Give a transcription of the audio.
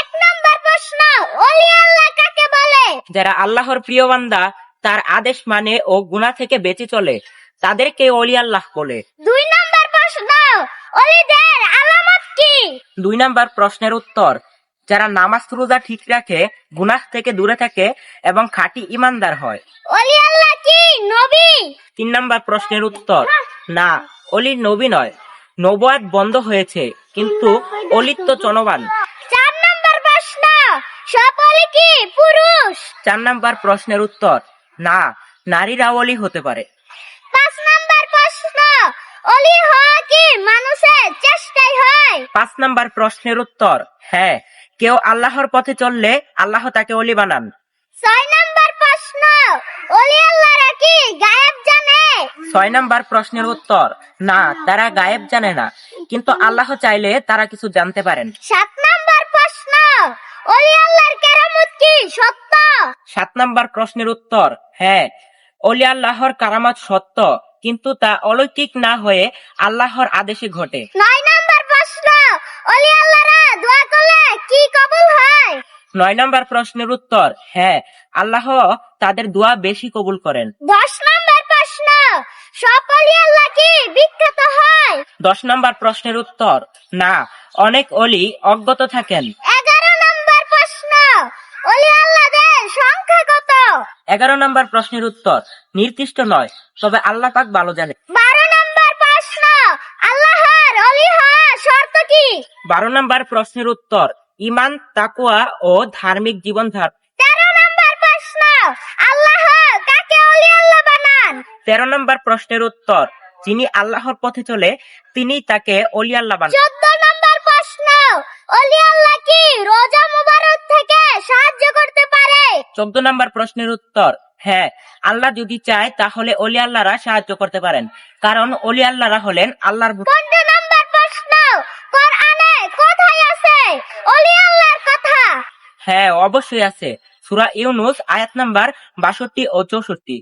এক নম্বর প্রশ্ন ওলি আল্লাহ কাকে বলে? যারা আল্লাহর প্রিয় বান্দা তার আদেশ মানে ও গুনাহ থেকে বেঁচে চলে। তাদেরকে অলি আল্লাহ বলে। দুই নম্বর প্রশ্ন ওলিদের আলামত কি? দুই নাম্বার প্রশ্নের উত্তর যারা নামাজ রোজা ঠিক রাখে গুনাহ থেকে দূরে থাকে এবং খাঁটি ইমানদার হয়। ওলি আল্লাহ কি? নবী? তিন নাম্বার প্রশ্নের উত্তর না অলি নবী নয়। নবাদ বন্ধ হয়েছে কিন্তু অলিত্ব প্রশ্ন সব ওলি কি পুরুষ? চার নাম্বার প্রশ্নের উত্তর না নারীরা অলি হতে পারে। পাঁচ নম্বর প্রশ্ন ওলি হওয়া কি মানুষের চেষ্টাই হয়? পাঁচ নাম্বার প্রশ্নের উত্তর হ্যাঁ কেউ আল্লাহর পথে চললে আল্লাহ তাকে অলি বানান। ছয় নম্বর প্রশ্ন আল্লাহরা কি গায়েব জানে? ছয় নাম্বার প্রশ্নের উত্তর না তারা গায়েব জানে না কিন্তু আল্লাহ চাইলে তারা কিছু জানতে পারেন। সাত ওলি আল্লাহর কেরামত কি? সত্য? সাত নাম্বার প্রশ্নের উত্তর হ্যাঁ। অলি আল্লাহর কারামাত সত্য কিন্তু তা অলৌকিক না হয়ে আল্লাহর আদেশে ঘটে। নয় নম্বর প্রশ্ন ওলি আল্লাহরা দোয়া করলে কি কবুল হয়? নয় নাম্বার প্রশ্নের উত্তর হ্যাঁ। আল্লাহ তাদের দোয়া বেশি কবুল করেন। দশ নম্বর প্রশ্ন সব আল্লাহ কি বিখ্যাত হয়? দশ নাম্বার প্রশ্নের উত্তর না। অনেক অলি অজ্ঞত থাকেন। ওলি আল্লাহদের সংখ্যা কত? এগারো নাম্বার প্রশ্নের উত্তর নির্দিষ্ট নয় তবে আল্লাহ পাক ভালো জানে। বারো নম্বর প্রশ্ন আল্লাহর অলি শর্ত কি? বারো নাম্বার প্রশ্নের উত্তর ইমান তাকুয়া ও ধার্মিক জীবন ধার তেরো নম্বর প্রশ্ন আল্লাহ কাকে অলি আল্লাহ বানান? তেরো নম্বর প্রশ্নের উত্তর যিনি আল্লাহর পথে চলে তিনি তাকে অলি আল্লাহ বানান। চোদ্দ নম্বর প্রশ্ন অলি আল্লাহ কি রোজা মুবারক সাহায্য করতে পারে। চোদ্দ নম্বর প্রশ্নের উত্তর। হ্যাঁ আল্লাহ যদি চায় তাহলে অলি আল্লাহরা সাহায্য করতে পারেন। কারণ অলি আল্লাহরা হলেন আল্লাহর ভক্ত। পনেরো নম্বর প্রশ্ন। কোরআনে কোথায় আছে অলি আল্লাহর কথা? হ্যাঁ অবশ্যই আছে। সুরা ইউনুস আয়াত নাম্বার বাষট্টি ও চৌষট্টি।